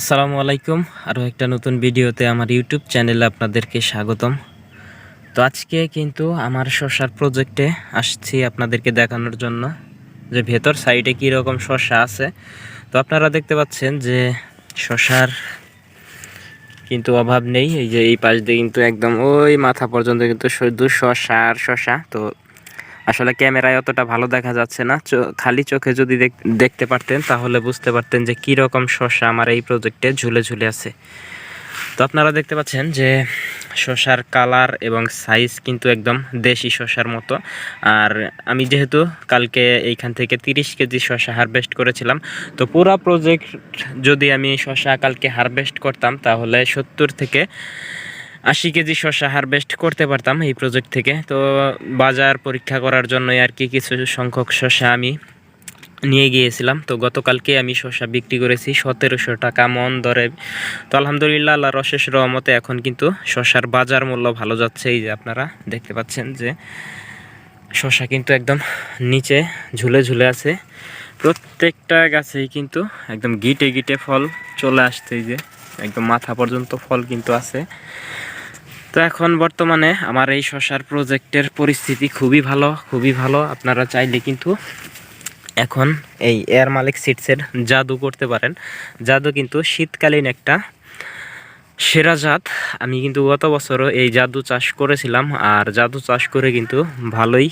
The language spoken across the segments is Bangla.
আসসালামু আলাইকুম। আরও একটা নতুন ভিডিওতে আমার ইউটিউব চ্যানেলে আপনাদেরকে স্বাগতম। তো আজকে কিন্তু আমার শশার প্রজেক্টে আসছি আপনাদেরকে দেখানোর জন্য যে ভেতর সাইডে কী রকম শশা আছে। তো আপনারা দেখতে পাচ্ছেন যে শশার কিন্তু অভাব নেই। এই যে এই পাশ দিয়ে কিন্তু একদম ওই মাথা পর্যন্ত কিন্তু শুধু শশা আর শশা। তো আসলে ক্যামেরায় অতটা ভালো দেখা যাচ্ছে না। খালি চোখে যদি দেখ- দেখতে পারতেন, তাহলে বুঝতে পারতেন যে কী রকম শসা আমার এই প্রজেক্টে ঝুলে ঝুলে আছে। তো আপনারা দেখতে পাচ্ছেন যে শসার কালার এবং সাইজ কিন্তু একদম দেশি শসার মতো। আর আমি যেহেতু কালকে এইখান থেকে তিরিশ কেজি শসা হারভেস্ট করেছিলাম, তো পুরো প্রজেক্ট যদি আমি শসা কালকে হারভেস্ট করতাম, তাহলে সত্তর থেকে আশি কেজি শসা হারভেস্ট করতে পারতাম এই প্রজেক্ট থেকে। তো বাজার পরীক্ষা করার জন্যই আর কি কিছু সংখ্যক শসা আমি নিয়ে গিয়েছিলাম। তো গতকালকে আমি শসা বিক্রি করেছি সতেরোশো টাকা মন দরে। তো আলহামদুলিল্লাহ আল্লাহ রশেষ রহমতে এখন কিন্তু শসার বাজার মূল্য ভালো যাচ্ছে। এই যে আপনারা দেখতে পাচ্ছেন যে শসা কিন্তু একদম নিচে ঝুলে ঝুলে আছে। প্রত্যেকটা গাছেই কিন্তু একদম গিটে গিটে ফল চলে আসছে। যে একদম মাথা পর্যন্ত ফল কিন্তু আছে। তো এখন বর্তমানে আমার এই শশার প্রজেক্টের পরিস্থিতি খুবই ভালো খুবই ভালো। আপনারা চাইলে কিন্তু এখন এই এয়ার মালিক সিটসের জাদু করতে পারেন। জাদু কিন্তু শীতকালীন একটা সেরা জাত। আমি কিন্তু গত বছরও এই জাদু চাষ করেছিলাম আর জাদু চাষ করে কিন্তু ভালোই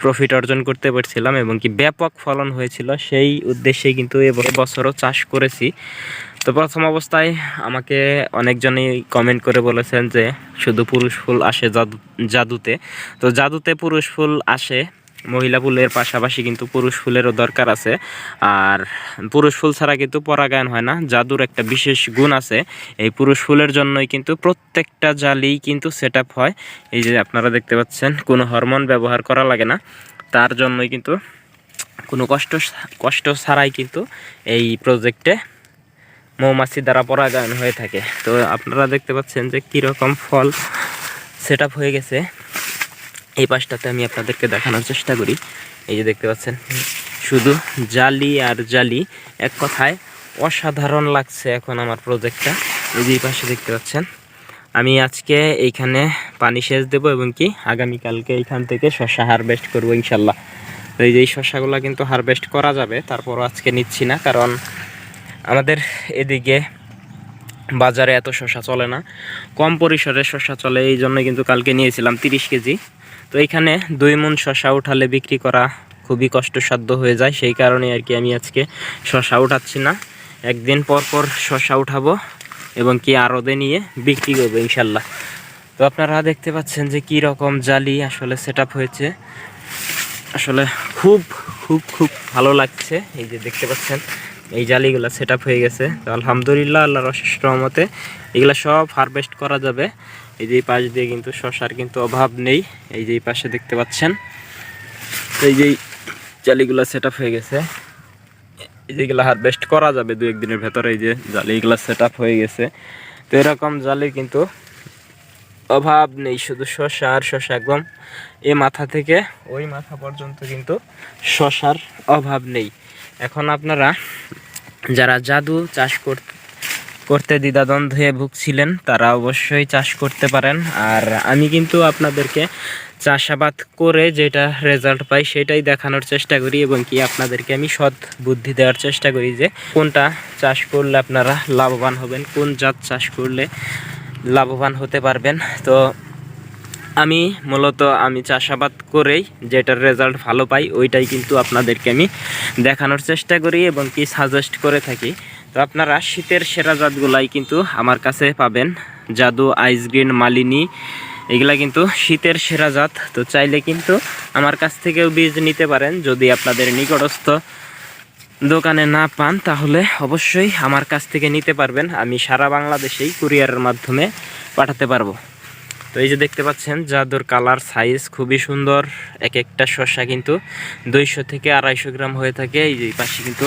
প্রফিট অর্জন করতে পারছিলাম এবং কি ব্যাপক ফলন হয়েছিল। সেই উদ্দেশ্যে কিন্তু এবছরও চাষ করেছি। তো প্রথম অবস্থায় আমাকে অনেকজনই কমেন্ট করে বলেছেন যে, শুধু পুরুষ ফুল আসে জাদু, জাদুতে। তো জাদুতে পুরুষ ফুল আসে, মহিলা ফুলের পাশাপাশি কিন্তু পুরুষ ফুলেরও দরকার আছে। আর পুরুষ ফুল ছাড়া কিন্তু পরাগায়ন হয় না, জাদুর একটা বিশেষ গুণ আছে। এই পুরুষ ফুলের জন্যই কিন্তু প্রত্যেকটা জালি কিন্তু সেট হয়। এই যে আপনারা দেখতে পাচ্ছেন, কোনো হরমোন ব্যবহার করা লাগে না। তার জন্যই কিন্তু কোনো কষ্ট কষ্ট ছাড়াই কিন্তু এই প্রজেক্টে মৌমাছি দ্বারা পরাগায়ন হয়ে থাকে। তো আপনারা দেখতে পাচ্ছেন যে কীরকম ফল সেট হয়ে গেছে। এই পাশটাতে আমি আপনাদেরকে দেখানোর চেষ্টা করি। এই যে দেখতে পাচ্ছেন, শুধু জালি আর জালি, এক কথায় অসাধারণ লাগছে এখন আমার প্রজেক্টটা এই যে পাশে দেখতে পাচ্ছেন, আমি আজকে এইখানে পানি সেচ দেবো এবং কি আগামীকালকে এইখান থেকে শশা হারভেস্ট করব ইনশাল্লাহ। তো এই যে এই শশাগুলো কিন্তু হারভেস্ট করা যাবে, তারপরও আজকে নিচ্ছি না, কারণ আমাদের এদিকে বাজারে এত শশা চলে না। কম পরিসরে শশা চলে, এই জন্য কিন্তু কালকে নিয়েছিলাম তিরিশ কেজি। তো এখানে দুই মন শশা উঠালে বিক্রি করা খুবই কষ্টসাধ্য হয়ে যায়, সেই কারণে আর কি আমি আজকে শশা উঠাচ্ছি না। একদিন পর পর শশা উঠাবো এবং কি আরদে নিয়ে বিক্রি করব ইনশাল্লাহ। তো আপনারা দেখতে পাচ্ছেন যে কি রকম জালি আসলে সেট হয়েছে। আসলে খুব খুব খুব ভালো লাগছে, এই যে দেখতে পাচ্ছেন। এই জালিগুলো সেট হয়ে গেছে। তো আলহামদুলিল্লাহ, আল্লাহর অশেষ রহমতে এগুলো সব হারভেস্ট করা যাবে। এই যে পাশ দিয়ে কিন্তু শশার কিন্তু অভাব নেই। এই যে পাশে দেখতে পাচ্ছেন। এই যে জালিগুলো সেট হয়ে গেছে। এই যেগুলো হারভেস্ট করা যাবে দু একদিনের ভেতরে। এই যে জালিগুলো সেট হয়ে গেছে। তো এরকম জালি কিন্তু অভাব নেই। শুধু শশা আর শশা একদম এ মাথা থেকে ওই মাথা পর্যন্ত কিন্তু শশার অভাব নেই। এখন আপনারা যারা জাদু চাষ কর- করতে দ্বিধাদ্বন্দ্ব ভুগছিলেন, তারা অবশ্যই চাষ করতে পারেন। আর আমি কিন্তু আপনাদেরকে চাষাবাদ করে যেটা রেজাল্ট পাই, সেটাই দেখানোর চেষ্টা করি এবং কি আপনাদেরকে আমি সৎ বুদ্ধি দেওয়ার চেষ্টা করি যে কোনটা চাষ করলে আপনারা লাভবান হবেন, কোন জাত চাষ করলে লাভবান হতে পারবেন। তো আমি মূলত আমি চাষাবাদ করেই যেটার রেজাল্ট ভালো পাই, ওইটাই কিন্তু আপনাদেরকে আমি দেখানোর চেষ্টা করি এবং কি সাজেস্ট করে থাকি। তো আপনারা শীতের সেরা জাতগুলাই কিন্তু আমার কাছে পাবেন। জাদু আইস গ্রিন মালিনী, এগুলা কিন্তু শীতের সেরা জাত। তো চাইলে কিন্তু আমার কাছ থেকেও বীজ নিতে পারেন। যদি আপনাদের নিকটস্থ দোকানে না পান, তাহলে অবশ্যই আমার কাছ থেকে নিতে পারবেন। আমি সারা বাংলাদেশেই কুরিয়ারের মাধ্যমে পাঠাতে পারব। তো এই যে দেখতে পাচ্ছেন, জাদুর কালার সাইজ খুবই সুন্দর। এক একটা শসা কিন্তু দুইশো থেকে আড়াইশো গ্রাম হয়ে থাকে। এই যে পাশে কিন্তু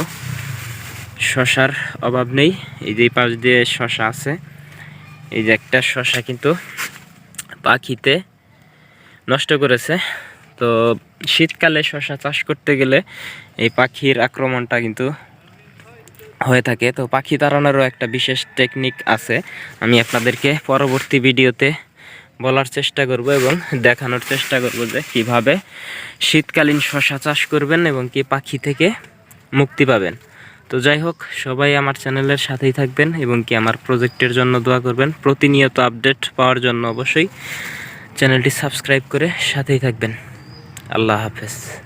শশার অভাব নেই। এই যে পাশ দিয়ে শশা আছে। এই যে একটা শশা কিন্তু পাখিতে নষ্ট করেছে। তো শীতকালে শশা চাষ করতে গেলে এই পাখির আক্রমণটা কিন্তু হয়ে থাকে। তো পাখি তাড়ানোরও একটা বিশেষ টেকনিক আছে। আমি আপনাদেরকে পরবর্তী ভিডিওতে বলার চেষ্টা করব এবং দেখানোর চেষ্টা করব যে কীভাবে শীতকালীন শশা চাষ করবেন এবং কি পাখি থেকে মুক্তি পাবেন। তো যাই হোক, সবাই আমার চ্যানেলের সাথেই থাকবেন এবং কি আমার প্রজেক্টের জন্য দোয়া করবেন। প্রতিনিয়ত আপডেট পাওয়ার জন্য অবশ্যই চ্যানেলটি সাবস্ক্রাইব করে সাথেই থাকবেন। আল্লাহ হাফেজ।